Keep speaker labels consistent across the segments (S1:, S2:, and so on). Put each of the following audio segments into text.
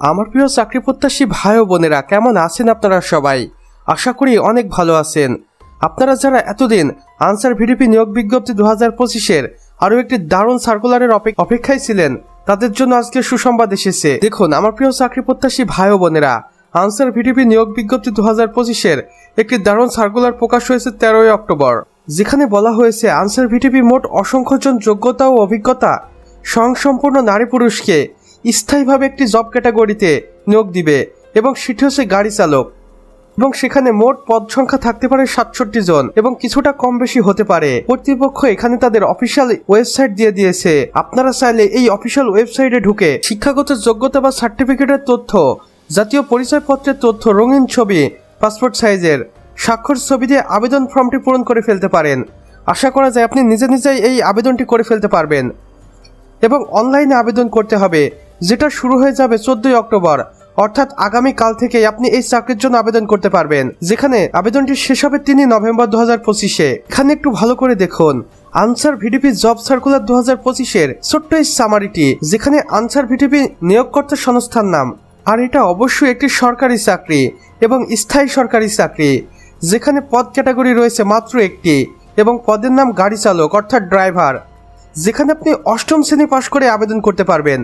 S1: আমার প্রিয় চাকরি প্রত্যাশী ভাই ও বোনেরা, কেমন আছেন আপনারা সবাই? আশা করি অনেক ভালো আছেন। আপনারা যারা এতদিন আনসার ভিডিপি নিয়োগ বিজ্ঞপ্তি দু হাজার পঁচিশের আরও একটি দারুণ সার্কুলারের অপেক্ষায় ছিলেন, তাদের জন্য আজকে সুসংবাদ এসেছে। দেখুন, আমার প্রিয় চাকরি প্রত্যাশী ভাই ও বোনেরা, আনসার ভিডিপি নিয়োগ বিজ্ঞপ্তি দু হাজার পঁচিশের একটি দারুণ সার্কুলার প্রকাশ হয়েছে তেরোই অক্টোবর, যেখানে বলা হয়েছে আনসার ভিটিপি মোট অসংখ্যজন যোগ্যতা ও অভিজ্ঞতা, স্বয়ংসম্পূর্ণ নারী পুরুষকে স্থায়ীভাবে একটি জব ক্যাটাগরিতে নিয়োগ দিবে এবং সেটি হচ্ছে গাড়ি চালক। এবং সেখানে মোট পদ সংখ্যা থাকতে পারে সাতষট্টি জন এবং কিছুটা কম বেশি হতে পারে। কর্তৃপক্ষ এখানে তাদের অফিসিয়াল ওয়েবসাইট দিয়ে দিয়েছে। আপনারা চাইলে এই অফিসিয়াল ওয়েবসাইটে ঢুকে শিক্ষাগত যোগ্যতা বা সার্টিফিকেটের তথ্য, জাতীয় পরিচয়পত্রের তথ্য, রঙিন ছবি পাসপোর্ট সাইজের স্বাক্ষর ছবি দিয়ে আবেদন ফর্মটি পূরণ করে ফেলতে পারেন। আশা করা যায় আপনি নিজে নিজেই এই আবেদনটি করে ফেলতে পারবেন এবং অনলাইনে আবেদন করতে হবে। যেটা শুরু হয়ে যাবে চোদ্দই অক্টোবর। অর্থাৎ আগামী কাল থেকে আপনি এই চাকরির জন্য আবেদন করতে পারবেন, যেখানে আবেদনটি শেষ হবে তিনই নভেম্বর দু হাজার পঁচিশে। এখানে একটু ভালো করে দেখুন। আনসার ভিডিপি জব সার্কুলার দু হাজার পঁচিশের ছোট্ট এই সামারিটি যেখানে আনসার ভিডিপি নিয়োগকর্তা সংস্থার নাম। আর এটা অবশ্যই একটি সরকারি চাকরি এবং স্থায়ী সরকারি চাকরি, যেখানে পদ ক্যাটাগরি রয়েছে মাত্র একটি এবং পদের নাম গাড়ি চালক, অর্থাৎ ড্রাইভার, যেখানে আপনি অষ্টম শ্রেণি পাশ করে আবেদন করতে পারবেন।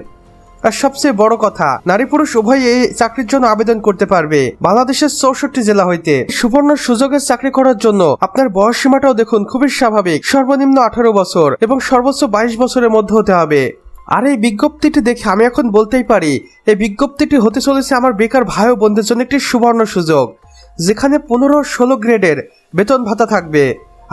S1: আর সবচেয়ে বড় কথা, নারী পুরুষ উভয় এই চাকরির জন্য আবেদন করতে পারবে। বাংলাদেশের চৌষট্টি জেলা হইতে সুবর্ণ সুযোগের চাকরি করার জন্য আপনার বয়স সীমাটাও দেখুন খুবই স্বাভাবিক, সর্বনিম্ন আঠারো বছর এবং সর্বোচ্চ বাইশ বছরের মধ্যে হতে হবে। আর এই বিজ্ঞপ্তিটি দেখে আমি এখন বলতেই পারি, এই বিজ্ঞপ্তিটি হতে চলেছে আমার বেকার ভাই ও বোনদের জন্য একটি সুবর্ণ সুযোগ, যেখানে পনেরো ষোলো গ্রেডের বেতন ভাতা থাকবে,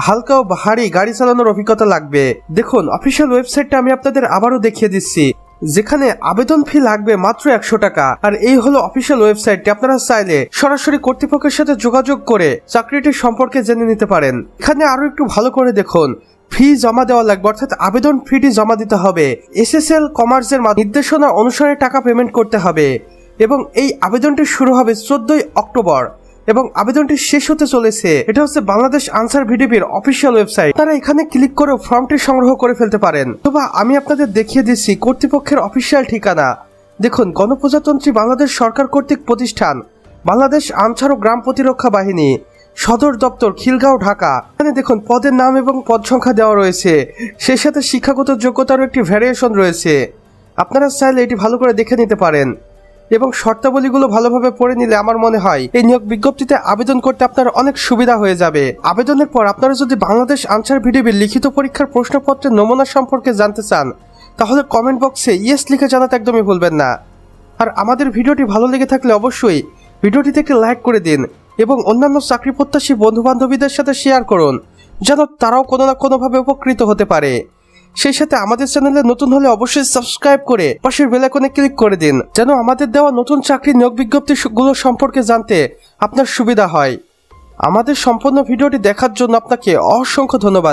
S1: হালকা ও ভারী গাড়ি চালানোর অভিজ্ঞতা লাগবে। দেখুন, অফিসিয়াল ওয়েবসাইটটা আমি আপনাদের আবারও দেখিয়ে দিচ্ছি। যেখানে আবেদন ফি লাগবে মাত্র একশো টাকা। আর এই হলো অফিসিয়াল ওয়েবসাইটটি আপনারা চাইলে সরাসরি কর্তৃপক্ষের সাথে যোগাযোগ করে চাকরিটি সম্পর্কে জেনে নিতে পারেন। এখানে আরও একটু ভালো করে দেখুন। ফি জমা দেওয়া লাগবে, অর্থাৎ আবেদন ফিটি জমা দিতে হবে। এসএসএল, কমার্সের নির্দেশনা অনুসারে টাকা পেমেন্ট করতে হবে। এবং এই আবেদনটি শুরু হবে চোদ্দই অক্টোবর। এবং আবেদনটি শেষ হতে চলেছে। এটা হচ্ছে বাংলাদেশ আনসার ভিডিপির অফিসিয়াল ওয়েবসাইট। তারা এখানে ক্লিক করে ফর্মটি সংগ্রহ করে ফেলতে পারেন। অথবা আমি আপনাদের দেখিয়ে দিচ্ছি কর্তৃপক্ষের অফিসিয়াল ঠিকানা। দেখুন, গণপ্রজাতন্ত্রী বাংলাদেশ সরকার কর্তৃক প্রতিষ্ঠান, বাংলাদেশ আনসার ও গ্রাম প্রতিরক্ষা বাহিনী, সদর দপ্তর খিলগাঁও, ঢাকা। এখানে দেখুন, পদের নাম এবং পদ সংখ্যা দেওয়া রয়েছে। সেই সাথে শিক্ষাগত যোগ্যতারও একটি ভ্যারিয়েশন রয়েছে। আপনারা চাইলে এটি ভালো করে দেখে নিতে পারেন। এবং শর্তাবলীগুলো ভালোভাবে পড়ে নিলে আমার মনে হয় এই নিয়োগ বিজ্ঞপ্তিতে আবেদন করতে আপনার অনেক সুবিধা হয়ে যাবে। আবেদনের পর আপনারা যদি বাংলাদেশ আনসার ভিডিওর লিখিত পরীক্ষার প্রশ্নপত্রের নমুনা সম্পর্কে জানতে চান, তাহলে কমেন্ট বক্সে ইয়েস লিখে জানাতে একদমই ভুলবেন না। আর আমাদের ভিডিওটি ভালো লেগে থাকলে অবশ্যই ভিডিওটিতে একটি লাইক করে দিন এবং অন্যান্য চাকরি প্রত্যাশী বন্ধু বান্ধবীদের সাথে শেয়ার করুন, যেন তারাও কোনো না কোনোভাবে উপকৃত হতে পারে। সেই সাথে আমাদের চ্যানেলে নতুন হলে অবশ্যই সাবস্ক্রাইব করে পাশের বেল আইকনে ক্লিক করে দিন, যেন আমাদের দেওয়া নতুন চাকরি নিয়োগ বিজ্ঞপ্তিগুলো সম্পর্কে জানতে আপনার সুবিধা হয়। আমাদের সম্পূর্ণ ভিডিওটি দেখার জন্য আপনাকে অসংখ্য ধন্যবাদ।